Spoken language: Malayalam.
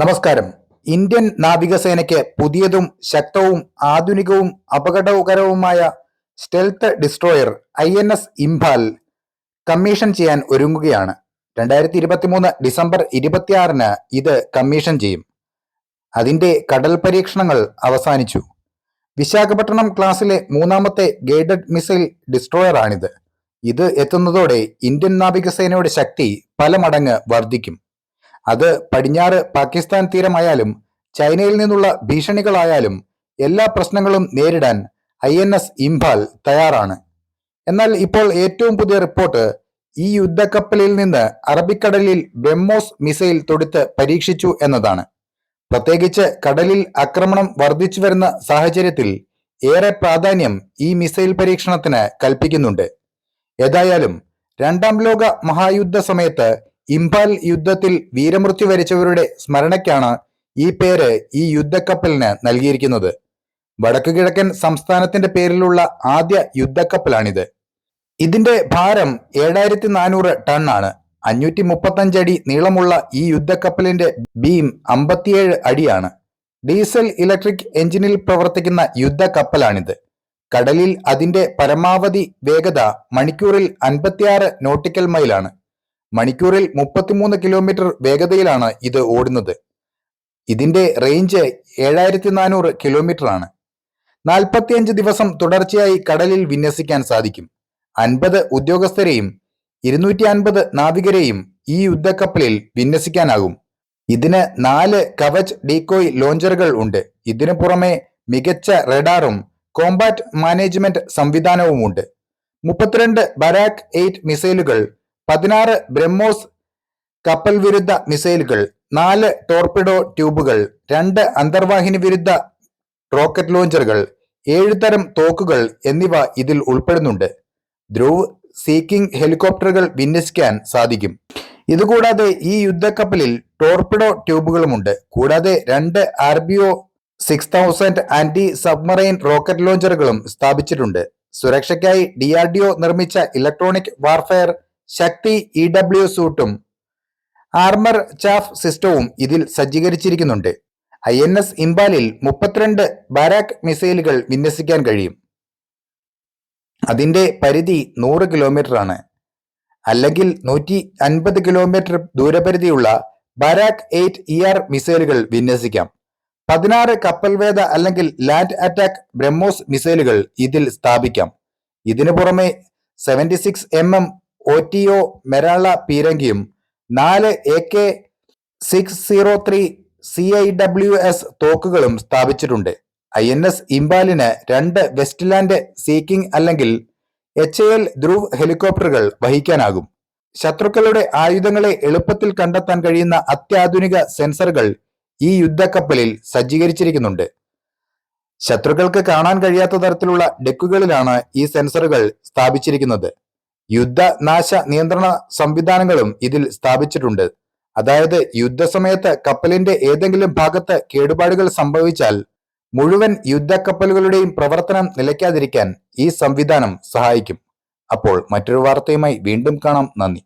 നമസ്കാരം. ഇന്ത്യൻ നാവികസേനയ്ക്ക് പുതിയതും ശക്തവും ആധുനികവും അപകടകരവുമായ stealth destroyer I N S Imphal commission ചെയ്യാൻ ഒരുങ്ങുകയാണ്. രണ്ടായിരത്തി ഇരുപത്തിമൂന്ന് ഡിസംബർ ഇരുപത്തിയാറിന് ഇത് കമ്മീഷൻ ചെയ്യും. അതിന്റെ കടൽ പരീക്ഷണങ്ങൾ അവസാനിച്ചു. വിശാഖപട്ടണം ക്ലാസ്സിലെ മൂന്നാമത്തെ ഗൈഡഡ് മിസൈൽ ഡിസ്ട്രോയറാണിത് ഇത് എത്തുന്നതോടെ ഇന്ത്യൻ നാവികസേനയുടെ ശക്തി പല മടങ്ങ് വർദ്ധിക്കും. അത് പടിഞ്ഞാറ് പാകിസ്ഥാൻ തീരമായാലും ചൈനയിൽ നിന്നുള്ള ഭീഷണികളായാലും എല്ലാ പ്രശ്നങ്ങളും നേരിടാൻ ഐ എൻ എസ് ഇംഫാൽ തയ്യാറാണ്. എന്നാൽ ഇപ്പോൾ ഏറ്റവും പുതിയ റിപ്പോർട്ട് ഈ യുദ്ധക്കപ്പലിൽ നിന്ന് അറബിക്കടലിൽ ബ്രഹ്മോസ് മിസൈൽ തൊടുത്ത് പരീക്ഷിച്ചു എന്നതാണ്. പ്രത്യേകിച്ച് കടലിൽ ആക്രമണം വർദ്ധിച്ചു വരുന്ന സാഹചര്യത്തിൽ ഏറെ പ്രാധാന്യം ഈ മിസൈൽ പരീക്ഷണത്തിന് കൽപ്പിക്കുന്നുണ്ട്. ഏതായാലും രണ്ടാം ലോക മഹായുദ്ധ സമയത്ത് ഇംഫാൽ യുദ്ധത്തിൽ വീരമൃത്യു വരിച്ചവരുടെ സ്മരണയ്ക്കാണ് ഈ പേര് ഈ യുദ്ധക്കപ്പലിന് നൽകിയിരിക്കുന്നത്. വടക്കു കിഴക്കൻ സംസ്ഥാനത്തിന്റെ പേരിലുള്ള ആദ്യ യുദ്ധക്കപ്പലാണിത്. ഇതിന്റെ ഭാരം ഏഴായിരത്തി നാനൂറ് ടൺ ആണ്. അഞ്ഞൂറ്റി മുപ്പത്തഞ്ച് അടി നീളമുള്ള ഈ യുദ്ധക്കപ്പലിന്റെ ബീം അമ്പത്തിയേഴ് അടിയാണ്. ഡീസൽ ഇലക്ട്രിക് എഞ്ചിനിൽ പ്രവർത്തിക്കുന്ന യുദ്ധക്കപ്പലാണിത്. കടലിൽ അതിന്റെ പരമാവധി വേഗത മണിക്കൂറിൽ അൻപത്തിയാറ് നോട്ടിക്കൽ മൈലാണ്. മണിക്കൂറിൽ മുപ്പത്തിമൂന്ന് കിലോമീറ്റർ വേഗതയിലാണ് ഇത് ഓടുന്നത്. ഇതിന്റെ റേഞ്ച് ഏഴായിരത്തി നാനൂറ് കിലോമീറ്റർ ആണ്. നാൽപ്പത്തിയഞ്ച് ദിവസം തുടർച്ചയായി കടലിൽ വിന്യസിക്കാൻ സാധിക്കും. അൻപത് ഉദ്യോഗസ്ഥരെയും ഇരുന്നൂറ്റി അൻപത് നാവികരെയും ഈ യുദ്ധക്കപ്പലിൽ വിന്യസിക്കാനാകും. ഇതിന് നാല് കവച് ഡീകോയ് ലോഞ്ചറുകൾ ഉണ്ട്. ഇതിനു പുറമെ മികച്ച റഡാറും കോമ്പാറ്റ് മാനേജ്മെന്റ് സംവിധാനവുമുണ്ട്. മുപ്പത്തിരണ്ട് ബരാക് എയ്റ്റ് മിസൈലുകൾ പതിനാറ് ബ്രഹ്മോസ് കപ്പൽ വിരുദ്ധ മിസൈലുകൾ നാല് ടോർപിഡോ ട്യൂബുകൾ രണ്ട് അന്തർവാഹിനി വിരുദ്ധ റോക്കറ്റ് ലോഞ്ചറുകൾ ഏഴ് തരം തോക്കുകൾ എന്നിവ ഇതിൽ ഉൾപ്പെടുന്നുണ്ട്. ധ്രുവ് സീക്കിംഗ് ഹെലികോപ്റ്ററുകൾ വിന്യസിക്കാൻ സാധിക്കും. ഇതുകൂടാതെ ഈ യുദ്ധക്കപ്പലിൽ ടോർപിഡോ ട്യൂബുകളുമുണ്ട്. കൂടാതെ രണ്ട് R B O six thousand anti submarine rocket ലോഞ്ചറുകളും സ്ഥാപിച്ചിട്ടുണ്ട്. സുരക്ഷയ്ക്കായി ഡി ആർ ഡി ഒ നിർമ്മിച്ച electronic warfare Shakti E W സൂട്ടും armour chaff സിസ്റ്റവും ഇതിൽ സജ്ജീകരിച്ചിരിക്കുന്നുണ്ട്. ഐ എൻ എസ് ഇംബാലിൽ മുപ്പത്തിരണ്ട് ബാരാക് മിസൈലുകൾ വിന്യസിക്കാൻ കഴിയും. അതിന്റെ പരിധി നൂറ് കിലോമീറ്റർ ആണ്. അല്ലെങ്കിൽ നൂറ്റി അൻപത് കിലോമീറ്റർ ദൂരപരിധിയുള്ള ബാരാക് എയ്റ്റ് ഇ ആർ മിസൈലുകൾ വിന്യസിക്കാം. പതിനാറ് കപ്പൽവേദ അല്ലെങ്കിൽ ലാൻഡ് അറ്റാക്ക് ബ്രഹ്മോസ് മിസൈലുകൾ ഇതിൽ സ്ഥാപിക്കാം. ഇതിനു പുറമെ seventy six M M O T O Melara പീരങ്കിയും നാല് A K six zero three C I W S തോക്കുകളും സ്ഥാപിച്ചിട്ടുണ്ട്. ഐ എൻ എസ് ഇംബാലിന് രണ്ട് വെസ്റ്റ്ലാൻഡ് സീക്കിംഗ് അല്ലെങ്കിൽ എച്ച് എൽ ധ്രുവ് ഹെലികോപ്റ്ററുകൾ വഹിക്കാനാകും. ശത്രുക്കളുടെ ആയുധങ്ങളെ എളുപ്പത്തിൽ കണ്ടെത്താൻ കഴിയുന്ന അത്യാധുനിക സെൻസറുകൾ ഈ യുദ്ധക്കപ്പലിൽ സജ്ജീകരിച്ചിരിക്കുന്നുണ്ട്. ശത്രുക്കൾക്ക് കാണാൻ കഴിയാത്ത തരത്തിലുള്ള ഡെക്കുകളിലാണ് ഈ സെൻസറുകൾ സ്ഥാപിച്ചിരിക്കുന്നത്. യുദ്ധനാശ നിയന്ത്രണ സംവിധാനങ്ങളും ഇതിൽ സ്ഥാപിച്ചിട്ടുണ്ട്. അതായത് യുദ്ധസമയത്ത് കപ്പലിന്റെ ഏതെങ്കിലും ഭാഗത്ത് കേടുപാടുകൾ സംഭവിച്ചാൽ മുഴുവൻ യുദ്ധക്കപ്പലുകളുടെയും പ്രവർത്തനം നിലയ്ക്കാതിരിക്കാൻ ഈ സംവിധാനം സഹായിക്കും. അപ്പോൾ മറ്റൊരു വാർത്തയുമായി വീണ്ടും കാണാം. നന്ദി.